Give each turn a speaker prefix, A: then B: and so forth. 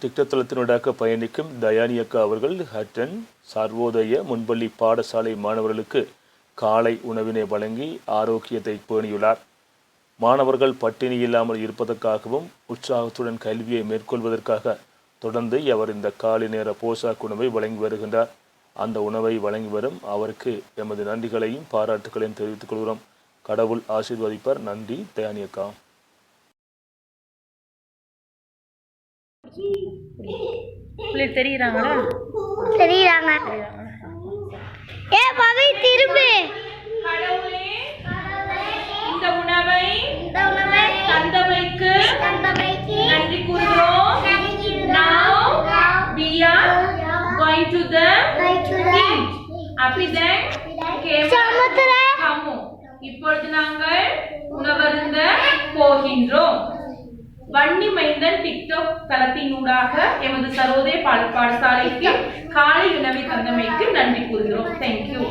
A: திட்டத்தளத்தினூடாக பயணிக்கும் தயானியக்கா அவர்கள் ஹட்டன் சர்வோதய முன்பள்ளி பாடசாலை மாணவர்களுக்கு காலை உணவினை வழங்கி ஆரோக்கியத்தை பேணியுள்ளார். மாணவர்கள் பட்டினி இல்லாமல் இருப்பதற்காகவும் உற்சாகத்துடன் கல்வியை மேற்கொள்வதற்காக தொடர்ந்து அவர் இந்த காலை நேர போசாக் உணவை வழங்கி வருகின்றார். அந்த உணவை வழங்கி வரும் அவருக்கு எமது நன்றிகளையும் பாராட்டுகளையும் தெரிவித்துக் கொள்கிறோம். கடவுள் ஆசீர்வதிப்பார். நன்றி தயானியக்கா
B: பிள்ளைகள் தெரியுறாங்களா?
C: தெரியுறாங்க. ஏ பவி திரும்பு.
B: கடவுளே இந்த உணவை
C: இந்த உணவை
B: தந்தமைக்கு
C: தந்தமைக்கு
B: நன்றி கூறுகிறோம். Now we are going to the eat. அப்படி then came
C: சமுத்திர
B: காமு. இப்பொழுது நாங்கள் உணவருந்த போகின்றோம். வன்னி மைந்தன் தளத்தினூடாக எமது சரோதய பாடசாலைக்கு காலை உணவை தந்தமைக்கு நன்றி கூறுகிறோம். தேங்க்யூ